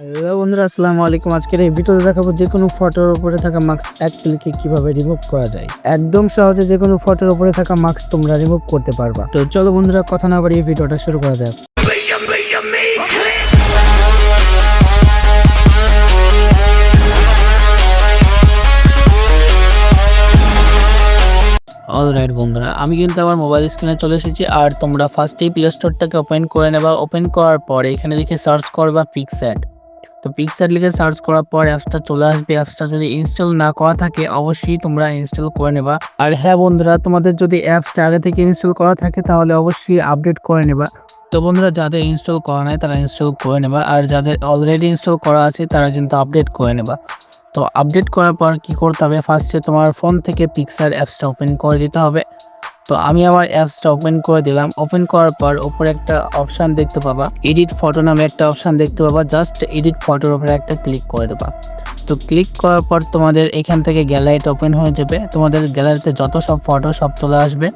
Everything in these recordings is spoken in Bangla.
হ্যালো বন্ধুরা, আসসালামু আলাইকুম। আজকের এই ভিডিওতে দেখাবো যে কোনো ফটোর উপরে থাকা মার্কস এক ক্লিকে কীভাবে রিমুভ করা যায়। একদম সহজে যে কোনো ফটোর উপরে থাকা মাস্ক তোমরা রিমুভ করতে পারবা। তো চলো বন্ধুরা, কথা না বাড়িয়ে ভিডিওটা শুরু করা যাক। অলরাইট বন্ধুরা, আমি কিন্তু আমার মোবাইল স্ক্রিনে চলে এসেছি, আর তোমরা ফার্স্টেই প্লে স্টোরটাকে ওপেন করে নেবা। ওপেন করার পরে এখানে লিখে সার্চ করবা পিক্স্যাড তো পিক্সার লিখে সার্চ করার পর অ্যাপসটা চলে আসবে। অ্যাপসটা যদি ইনস্টল না করা থাকে, অবশ্যই তোমরা ইনস্টল করে নেবা। আর হ্যাঁ বন্ধুরা, তোমাদের যদি অ্যাপসটা আগে থেকে ইনস্টল করা থাকে, তাহলে অবশ্যই আপডেট করে নেবা। তো বন্ধুরা, যাদের ইনস্টল করা নাই, তারা ইনস্টল করে নেবা। আর যাদের অলরেডি ইনস্টল করা আছে, তারা কিন্তু আপডেট করে নেবা। তো আপডেট করার পর কি করতে হবে? ফার্স্টে তোমার ফোন থেকে পিক্সার অ্যাপসটা ওপেন করে দিতে হবে। তো আমি আমার অ্যাপসটা ওপেন করে দিলাম। ওপেন করার পর ওপরে একটা অপশান দেখতে পাবা। এডিট ফটো নামে একটা অপশান দেখতে পাবা। জাস্ট এডিট ফটোর উপরে একটা ক্লিক করে দেবা। তো ক্লিক করার পর তোমাদের এখান থেকে গ্যালারিটা ওপেন হয়ে যাবে। তোমাদের গ্যালারিতে যত সব ফটো সব চলে আসবে।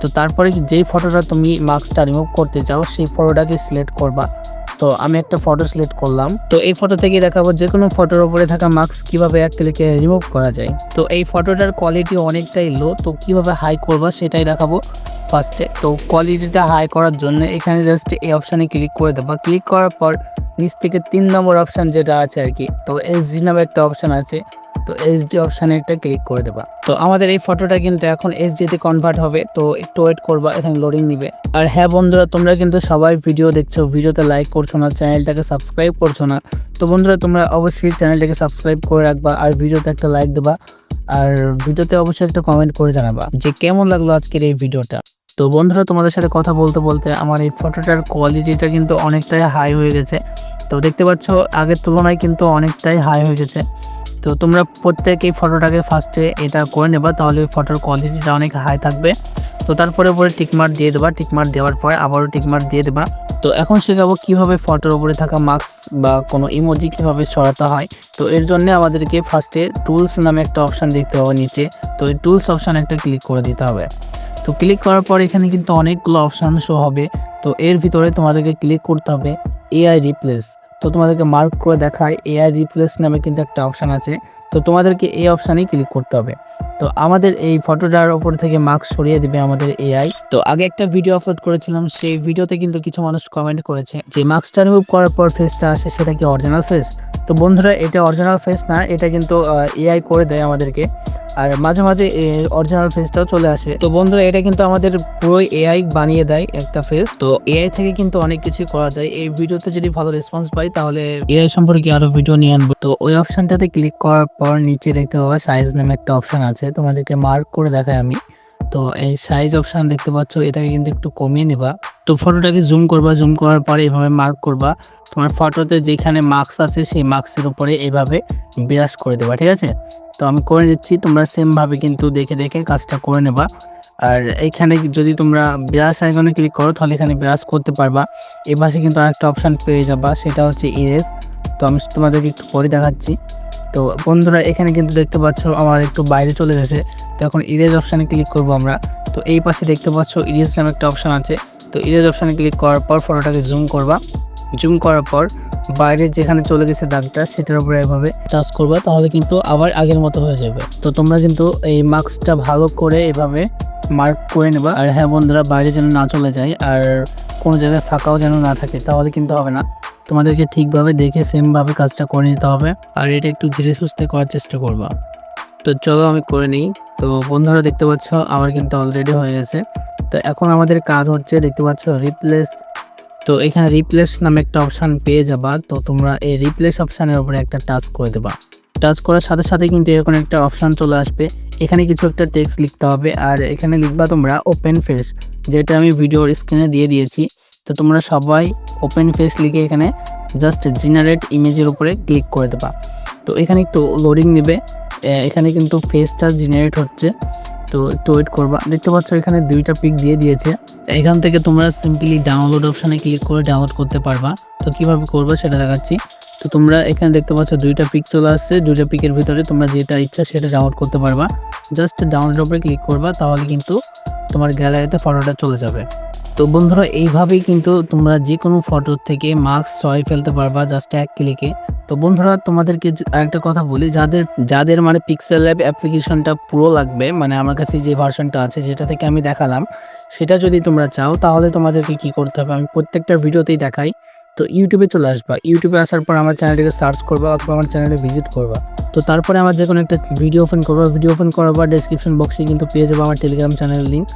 তো তারপরে যেই ফটোটা তুমি মার্কসটা রিমুভ করতে চাও, সেই ফটোটাকে সিলেক্ট করবা। তো আমি একটা ফটো সিলেক্ট করলাম। তো এই ফটো থেকে দেখাবো যে কোনো ফটোর উপরে থাকা মাস্ক কীভাবে এক ক্লিকে রিমুভ করা যায়। তো এই ফটোটার কোয়ালিটি অনেকটাই লো তো কীভাবে হাই করবা সেটাই দেখাবো ফার্স্টে তো কোয়ালিটিটা হাই করার জন্য এখানে জাস্ট এই অপশানে ক্লিক করে দেবা। ক্লিক করার পর নিচ থেকে তিন নম্বর অপশান যেটা আছে আর কি, তো এস জি নামে একটা অপশান আছে। তো এইচডি অপশানে একটা ক্লিক করে দেবা। তো আমাদের এই ফটোটা কিন্তু এখন এইচডিতে কনভার্ট হবে, তো একটু ওয়েট করবা, এখানে লোডিং নিবে। আর হ্যাঁ বন্ধুরা, তোমরা কিন্তু সবাই ভিডিও দেখছ ভিডিওতে লাইক করছ না চ্যানেলটাকে সাবস্ক্রাইব করছ না, তো বন্ধুরা, তোমরা অবশ্যই চ্যানেলটাকে সাবস্ক্রাইব করে রাখবা আর ভিডিওতে একটা লাইক দেবা। আর ভিডিওতে অবশ্যই একটা কমেন্ট করে জানাবা যে কেমন লাগল আজকের এই ভিডিওটা তো বন্ধুরা, তোমাদের সাথে কথা বলতে বলতে আমার এই ফটোটার কোয়ালিটিটা কিন্তু অনেকটাই হাই হয়ে গেছে। তো দেখতে পাচ্ছ, আগের তুলনায় কিন্তু অনেকটাই হাই হয়ে গেছে। তো তোমরা প্রত্যেকেই ফটোটাকে ফার্স্টে এটা করে নেবা, তাহলে ফটোর কোয়ালিটিটা অনেক হাই থাকবে। তো তারপরে পরে টিকমার্ক দিয়ে দেবা টিকমার্ক দেওয়ার পরে আবারও টিকমার্ক দিয়ে দেবা। তো এখন শেখাবো কীভাবে ফটোর উপরে থাকা মার্কস বা কোনো ইমোজি কীভাবে সরাতে হয়। তো এর জন্য আমাদেরকে ফার্স্টে টুলস নামে একটা অপশান দেখতে হবে নিচে। তো এই টুলস অপশান একটা ক্লিক করে দিতে হবে। তো ক্লিক করার পর এখানে কিন্তু অনেকগুলো অপশান শো হবে। তো এর ভিতরে তোমাদেরকে ক্লিক করতে হবে এআই রিপ্লেস তো তোমাদেরকে মার্ক করে দেখায় এআই রিপ্লেস নামে কিন্তু একটা অপশান আছে। তো তোমাদেরকে এই অপশানেই ক্লিক করতে হবে। তো আমাদের এই ফটোটার ওপর থেকে মার্ক সরিয়ে দেবে আমাদের এআই তো আগে একটা ভিডিও আপলোড করেছিলাম, সেই ভিডিওতে কিন্তু কিছু মানুষ কমেন্ট করেছে যে মার্কসটা রিমুভ করার পর ফেসটা আসে, সেটা কি অরিজিনাল ফেস তো বন্ধুরা, এটা অরিজিনাল ফেস না, এটা কিন্তু এআই করে দেয় আমাদেরকে। আর মাঝে মাঝে অরিজিনাল ফেসটাও চলে আসে। তো বন্ধুরা, এটা কিন্তু আমাদের পুরোই এআই বানিয়ে দেয় একটা ফেস তো এআই থেকে কিন্তু অনেক কিছুই করা যায়। এই ভিডিওতে যদি ভালো রেসপন্স পাই, তাহলে এআই সম্পর্কে আরও ভিডিও নিয়ে আনব। তো ওই অপশনটাতে ক্লিক করার পর নিচে দেখতে পাবা সাইজ নামে একটা অপশন আছে। তোমাদেরকে মার্ক করে দেখাই আমি। তো এই সাইজ অপশন দেখতে পাচ্ছ, এটাকে কিন্তু একটু কমিয়ে নেবা। তো ফটোটাকে জুম করবা জুম করার পরে এভাবে মার্ক করবা। তোমার ফটোতে যেখানে মার্কস আছে সেই মার্কসের উপরে এভাবে বিরাজ করে দেবা, ঠিক আছে? তো আমি করে দিচ্ছি, তোমরা সেমভাবে কিন্তু দেখে দেখে কাজটা করে নেবা। আর এইখানে যদি তোমরা ব্রাশ আইকনে ক্লিক করো, তাহলে এখানে ব্রাশ করতে পারবা। এ পাশে কিন্তু আরেকটা অপশান পেয়ে যাবা, সেটা হচ্ছে ইরেস তো আমি তোমাদেরকে একটু পরে দেখাচ্ছি। তো বন্ধুরা, এখানে কিন্তু দেখতে পাচ্ছ আমার একটু বাইরে চলে গেছে। তো এখন ইরেজ অপশানে ক্লিক করব আমরা। তো এই পাশে দেখতে পাচ্ছ ইরেজ নামে একটা অপশান আছে। তো ইরেজ অপশানে ক্লিক করার পর ফটোটাকে জুম করবা। জুম করার পর বাইরে যেখানে চলে গেছে দাগটা, সেটার উপরে এভাবে টাচ করবা, তাহলে কিন্তু আবার আগের মতো হয়ে যাবে। তো তোমরা কিন্তু এই মার্কসটা ভালো করে এভাবে মার্ক করে নেবা। আর হ্যাঁ বন্ধুরা, বাইরে যেন না চলে যায় আর কোনো জায়গায় ফাঁকাও যেন না থাকে, তাহলে কিন্তু হবে না। তোমাদেরকে ঠিকভাবে দেখে সেমভাবে কাজটা করে নিতে হবে। আর এটা একটু ধীরে সুস্থে করার চেষ্টা করবা। তো চলো আমি করে নিই। তো বন্ধুরা দেখতে পাচ্ছ, আমার কিন্তু অলরেডি হয়ে গেছে। তো এখন আমাদের কাজ হচ্ছে দেখতে পাচ্ছ রিপ্লেস তো এখানে রিপ্লেস নামে একটা অপশান পেয়ে যাবা। তো তোমরা এই রিপ্লেস অপশানের উপরে একটা টাচ করে দেবা। টাচ করার সাথে সাথে কিন্তু এরকম একটা অপশান চলে আসবে। এখানে কিছু একটা টেক্সট লিখতে হবে। আর এখানে লিখবা তোমরা ওপেন ফেস যেটা আমি ভিডিওর স্ক্রিনে দিয়ে দিয়েছি। তো তোমরা সবাই ওপেন ফেস লিখে এখানে জাস্ট জেনারেট ইমেজের উপরে ক্লিক করে দেবা। তো এখানে একটু লোডিং নেবে। এখানে কিন্তু ফেসটা জেনারেট হচ্ছে। তো একটু ওয়েট করবা। দেখতে পাচ্ছ এখানে দুইটা পিক দিয়ে দিয়েছে। এখান থেকে তোমরা সিম্পলি ডাউনলোড অপশানে ক্লিক করে ডাউনলোড করতে পারবা। তো কীভাবে করবে সেটা দেখাচ্ছি। তো তোমরা এখানে দেখতে পাচ্ছ দুইটা পিক চলে আসছে। দুইটা পিকের ভিতরে তোমরা যেটা ইচ্ছা সেটা ডাউনলোড করতে পারবা। জাস্ট ডাউনলোড উপরে ক্লিক করবা, তাহলে কিন্তু তোমার গ্যালারিতে ফটোটা চলে যাবে। তো বন্ধুরা, এইভাবেই কিন্তু তোমরা যে কোনো ফটো থেকে মার্কস সরাই ফেলতে পারবা জাস্ট এক ক্লিকে তো বন্ধুরা, তোমাদেরকে আরেকটা কথা বলি, যাদের যাদের মানে পিক্সেল ল্যাব অ্যাপ্লিকেশনটা পুরো লাগবে মানে আমার কাছে যে ভার্সনটা আছে যেটা থেকে আমি দেখালাম, সেটা যদি তোমরা চাও, তাহলে তোমাদেরকে কি করতে হবে, আমি প্রত্যেকটা ভিডিওতেই দেখাই। তো ইউটিউবে চলে আসবা। ইউটিউবে আসার পর আমার চ্যানেলটিকে সার্চ করবা অথবা আমার চ্যানেলে ভিজিট করবা। তো তারপরে আমার যে কোনো একটা ভিডিও ওপেন করবা ভিডিও ওপেন করার পর ডেসক্রিপশন বক্সে কিন্তু পেয়ে যাব আমার টেলিগ্রাম চ্যানেল লিঙ্ক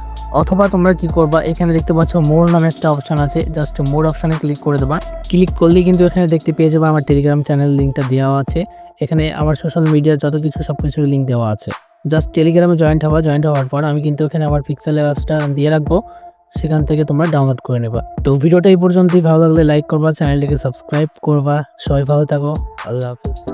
অথবা তোমরা কি করবা, এখানে দেখতে পাচ্ছ মোর নামে একটা অপশন আছে জাস্ট মোর অপশানে ক্লিক করে দেবা। ক্লিক করলে কিন্তু এখানে দেখতে পেয়ে যাবে আমার টেলিগ্রাম চ্যানেল লিঙ্কটা দেওয়া আছে। এখানে আমার সোশ্যাল মিডিয়া যত কিছু সব কিছুর লিঙ্ক দেওয়া আছে। জাস্ট টেলিগ্রামে জয়েন্ট হওয়া জয়েন্ট হওয়ার পর আমি কিন্তু এখানে আমার পিক্সেল অ্যাপসটা দিয়ে রাখব। সেখান থেকে তোমরা ডাউনলোড করে নেবা। তো ভিডিওটা এই পর্যন্তই, ভালো লাগলে লাইক করবা চ্যানেলটিকে সাবস্ক্রাইব করবা। সবাই ভালো থাকো, আল্লাহ হাফিজ।